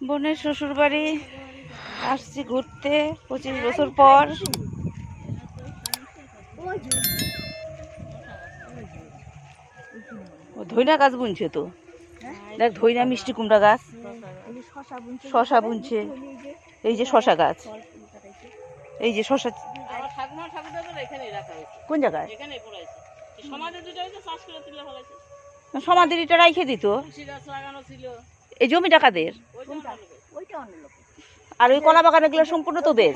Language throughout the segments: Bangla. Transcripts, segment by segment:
বোনের শ্বশুর বাড়ি আসছি ঘুরতে পঁচিশ বছর পর। ধইনা গাছ বুনছে তো? দেখ ধইনা মিষ্টি কুমড়া গাছ। শশা বুনছে। এই যে শশা গাছ। এই যে শশা কোন জায়গায়? এটা রাইখে দিত। লাগানো ছিল। এই জমি টাকাদের ওইটা আর ওই কলা বাগান এগুলো সম্পূর্ণ তোদের?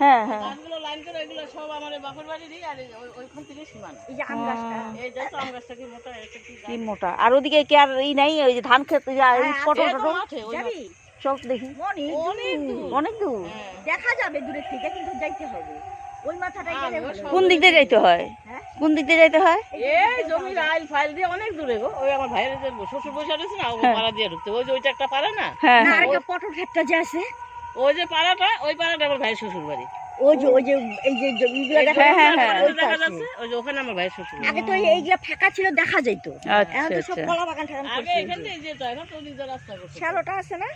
হ্যাঁ হ্যাঁ। হ্যাঁ হ্যাঁ আর কি মোটা ওদিকে কি আর ই নাই? ওই যে ধান খেতে পটল টটল। চল দেখি। অনেক দূর। অনেক দূর? হ্যাঁ। দেখা যাবে দূরের থেকে কিন্তু যাইতে হবে। ওই মাথাটাই গেলে আমিও ভালো। সব- কোন দিক দিয়ে যাইতে হয়? হ্যাঁ? কোন দিক দিয়ে যাইতে হয়? এই জমির আইল ফাইল দিয়ে অনেক দূরে গো। ওই আমার ভাইয়ের যে শ্বশুর বসে রয়েছে না ওই হ্যাঁ। পাড়া দিয়ে ঢুকতে ওই যে ওইটা একটা পাড়া না? হ্যাঁ না হ্যাঁ পটল ক্ষেতটা যে আছে। ওই যে পাড়াটা ওই পাড়াটা আমার ভাইয়ের শ্বশুর বাড়ি ওই যে ওই যে এই যে জমিগুলো দেখা হ্যাঁ, হ্যাঁ, হ্যাঁ। ওই যাচ্ছে। ওই যে ওখানে আমার ভাইয়ের শ্বশুর। আগে তো এইগুলা ফাঁকা ছিল দেখা যাইতো। আচ্ছা এখন তো সব আচ্ছা। কলা বাগান ঠাগান আগে এখান থেকে যেত এখন তো ওদিক রাস্তা করছে। শ্যালোটা আছে না?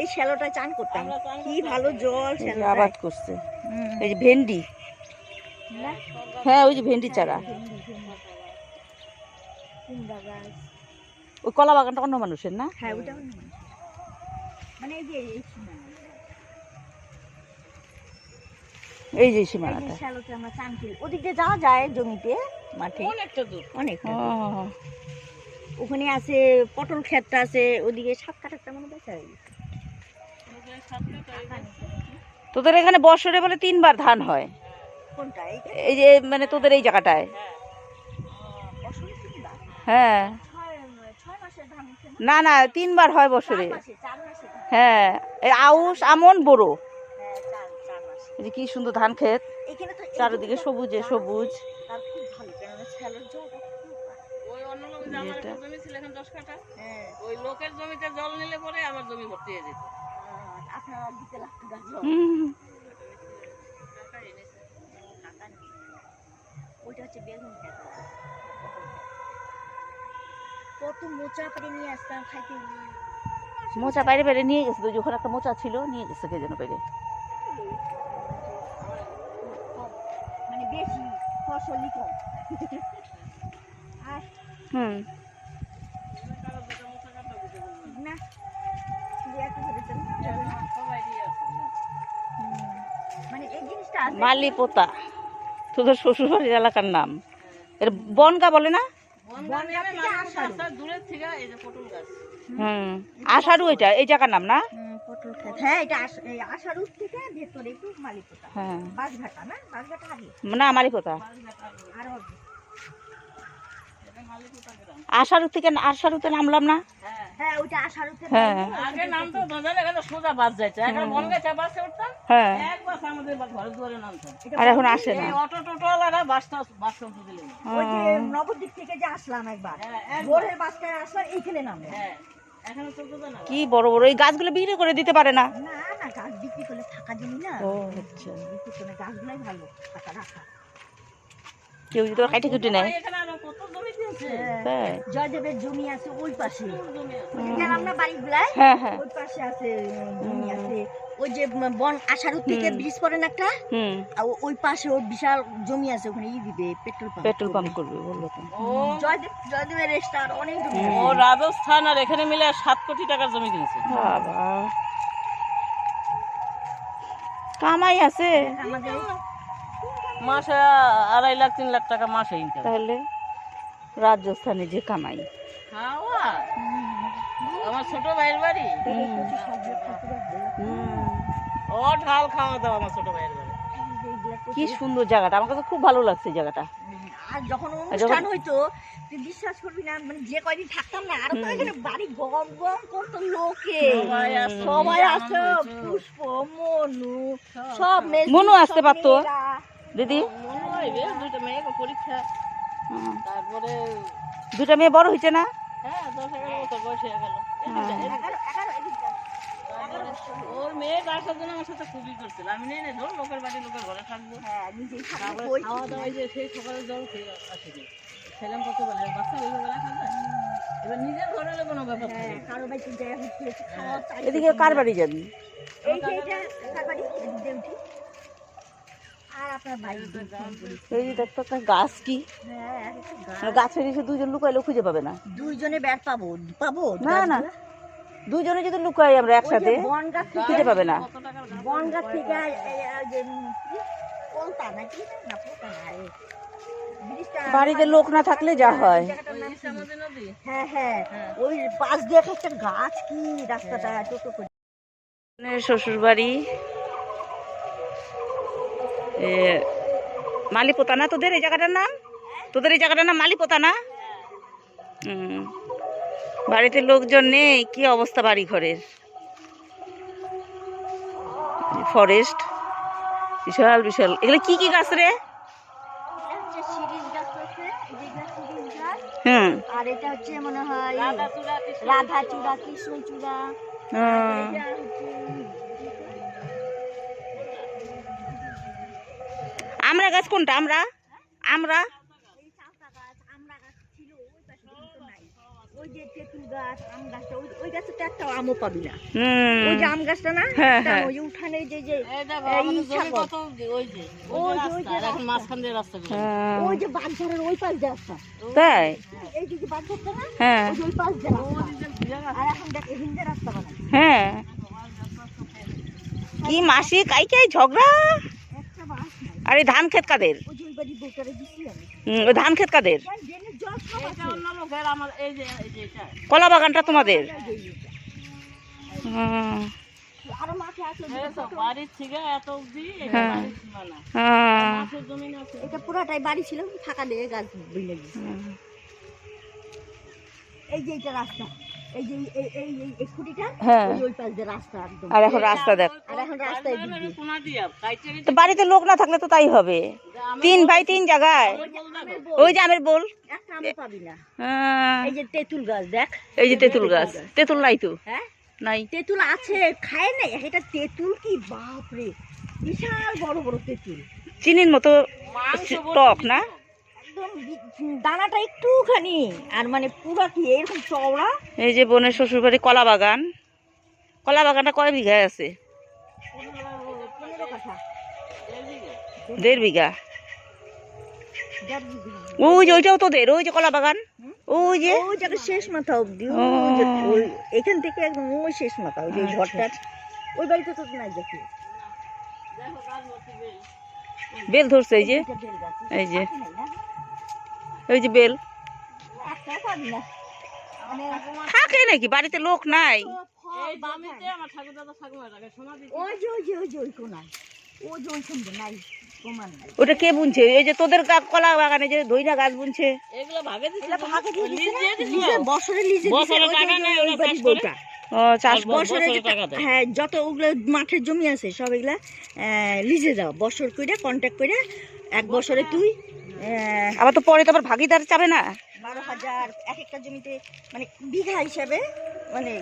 এই শ্যালোটা চান করতাম। কি ভালো জল আবাদ করছে। এই যে ভেন্ডি। হ্যাঁ ওই যে ভেন্ডি চারা। ওই কলা বাগানটা অন্য মানুষের না? হ্যাঁ ওটা মানে এই যে এই যে সীমানাটা। ওদিক দিয়ে যাওয়া যায় জমিতে মাঠে। অনেকটা দূর। অনেক ওখানে আছে পটল ক্ষেতটা আছে ওদিকে সাত কাটারটা মানে বেচা তোদের এখানে বছরে বলে তিনবার ধান হয়। কোনটা? এই যে? মানে তোদের এই জায়গাটায়। হ্যাঁ। হচ্ছে না? না তিনবার হয় বছরে। হ্যাঁ। এই আউশ আমন হ্যাঁ মাসে এই যে কি সুন্দর ধান ক্ষেত। এখানে তো চারিদিকে সবুজে সবুজ। তার খুব ভালো কেননা শ্যালোর জলটা খুব ভালো। ওই অন্য লোক যে আমার এটা। একটা জমি ছিল এখন দশ কাঠা হ্যাঁ। ওই লোকের জমিতে জল নিলে পরে আমার জমি ভর্তি হয়ে যেত। মোচা করে নিয়ে আসতাম মোচা বাইরে বাইরে নিয়ে গেছে তো ওখানে একটা মোচা ছিল নিয়ে গেছে কে যেন পেরে মানে বেশি ফসলই কম আর হুম। না আছে। মানে এই জিনিসটা আছে। মালি পোতা তোদের শ্বশুরবাড়ির এলাকার নাম। এটা বনগা বলে না? দূরের থেকে এই যে পটল গাছ। হুম আষাঢ়ু এটা এই জায়গার নাম না? হ্যাঁ মালিকতা। হ্যাঁ। না। আষাঢ়ু থেকে আষাঢ়ুতে নামলাম না? হ্যাঁ হ্যাঁ। হ্যাঁ আগে নাম তো এখানে সোজা বাস এখন বন গেছে বাসে উঠতাম হ্যাঁ। এক বাস আমাদের বা- ঘরে দুয়ারে নামতাম আর এখন আসে না। অটো টোটোওয়ালারা বাসটা বাস চলতে দিলেন ওই যে নবদ্বীপ থেকে যে আসলাম একবার হ্যাঁ ভোরের বাসটায় আসলাম এইখানে হ্যাঁ কি বড় বড় এই গাছগুলো বিক্রি করে দিতে পারে না? না না গাছ বিক্রি করলে থাকা জিনিস না। ও আচ্ছা। বিক্রি করলে গাছগুলাই ভালো টাকা রাখা। কেউ যদি কাটে কুটে নেয়। এখানে তাই জয়দেবের জমি আছে ওই পাশে। না বাড়িগুলাই হ্যাঁ হ্যাঁ। ওই পাশে আছে জমি আছে। ওই যে বন থেকে ব্রিজ পড়ে না একটা? হুম। আর ও- ওই পাশে ওর বিশাল জমি আছে ওখানে ই দিবে পেট্রোল পাম্প পেট্রোল পাম্প করবে। বলল তো। জয়দেব জয়দেবের রেস্টার অনেক জমি ও রাজস্থান আর এখানে মিলে সাত কোটি টাকার জমি কিনেছে। বাবা। কামাই আছে। আমাদের মাসে আড়াই লাখ তিন লাখ টাকা মাসে ইনকাম তাহলে? রাজস্থানে যে কামাই। আমার ছোট ভাইয়ের বাড়ি? ও ঢাল খাওয়া দাওয়া আমার ছোট ভাইয়ের বাড়ি। কি সুন্দর জায়গাটা আমার কাছে খুব ভালো লাগছে জায়গাটা। আর যখন অনুষ্ঠান হইতো তুই বিশ্বাস করবি না মানে যে কয়দিন থাকতাম না আরও তো এখানে বাড়ি গম গম করতো লোকে। সবাই আসতো। পুষ্প মনু সব মনু আসতে পারতো? দিদি? মনে হয় দুইটা মেয়ে পরীক্ষা। তারপরে দুটা মেয়ে বড় হয়েছে না? হ্যাঁ দশ এগারো বছর বয়স হয়ে গেল। হ্যাঁ। এগারো এগারো এদিকে ওর মেয়ে জন্য আমার সাথে খুবই করছিল। আমি নেই নেই ধর লোকের বাড়ি লোকের ঘরে থাকব। হ্যাঁ তারপরে খাওয়া দাওয়া এই যে সেই সকালে জল খেয়ে আসেনি। ছেলেম কত বেলা বাচ্চা ওই বেলা খাবে? এবার নিজের ঘরে কোনো ব্যাপার হ্যাঁ। কারও খাওয়া চাই এদিকে কার বাড়ি যাবি? কার বাড়ি এদিকে উঠি আর আপনার বাড়ি এই দেখতো একটা গাছ কি? হ্যাঁ এক একটা গাছ। গাছের এসে দুজন খুঁজে পাবে না। দুইজনে ব্যাট পাবো পাবো না না। দুজনে যদি লুকাই আমরা একসাথে বন গাছ থেকে খুঁজে পাবে না? বন গাছ থেকে বাড়িতে লোক না থাকলে যা হয়? হ্যাঁ। হ্যাঁ হ্যাঁ। ওই পাশ দিয়ে একটা গাছ কি? রাস্তাটা টোটো শ্বশুর বাড়ি মালিপোতা না তোদের এই জায়গাটার নাম? তোদের এই জায়গাটার নাম মালিপোতা না বাড়িতে লোকজন নেই কি অবস্থা বাড়ি ঘরের ফরেস্ট বিশাল বিশাল। এগুলো কি কি গাছ রে? হুম। আর এটা হচ্ছে মনে হয় রাধা চূড়া, কৃষ্ণ চূড়া আমরা গাছ কোনটা? আমরা? আমরা? হ্যাঁ, হ্যাঁ। হ্যাঁ। তাই? হ্যাঁ। হ্যাঁ। কি মাসি কাই কাই ঝগড়া? আর এই ধান ক্ষেত কাদের? ওই ধান ক্ষেত কাদের। কলা বাগানটা তোমাদের? হ্যাঁ। এটা পুরাটাই বাড়ি ছিল ফাঁকা দিয়ে গাছ বুঝলে এই যে এইটা রাস্তা। এই যে এই এই এই এই হ্যাঁ। ওই পাশ দিয়ে রাস্তা একদম। আর এখন রাস্তা দেখ। আর এখন রাস্তায় বাড়ির দিকে। কোনা দিয়া, কাইটে তো বাড়িতে লোক না থাকলে তো তাই হবে। তিন ভাই তিন জায়গায়। ওই যে আমের বল। একটা আমও পাবি না। হ্যাঁ, এই যে তেঁতুল গাছ দেখ। এই যে তেঁতুল গাছ। তেঁতুল নাই তো। হ্যাঁ? নাই। তেঁতুল আছে খায় না এটা তেঁতুল কি বাপরে! বিশাল বড় বড় তেঁতুল। চিনির মতো টক না? একদম দানাটা একটুখানি আর মানে পুরো কি এরকম চওড়া? এই যে বোনের শ্বশুর বাড়ি কলা বাগান। কলা বাগানটা কয় বিঘায় আছে? দেড় বিঘা। ওই যে ওইটাও তোদের ওই যে কলা বাগান। ওই যে। ওই জায়গা শেষ মাথা অব্দি এখান থেকে একদম ওই শেষ মাথা ওই যে ঘরটার ওই বাড়িতে তো নাই দেখি। বেল। ধরছে এই যে। এই যে? ওই যে বেল। একটা পাবি না থাকে নাকি? বাড়িতে লোক নাই। ওই ওই ওই ওই ওই ওটা কে বুনছে? এই যে তোদের কলা বাগানে যে ধইনা গাছ বুনছে। ওই ওই ওই করে। হ্যাঁ যত ওগুলো মাঠের জমি আছে সব এগুলা আহ, লিজে দাও। বছর কইরা কন্ট্যাক্ট করে এক বছরে তুই আবার তো পরে তো আবার ভাগিদার চাবে না? বারো হাজার এক একটা জমিতে মানে বিঘা হিসাবে মানে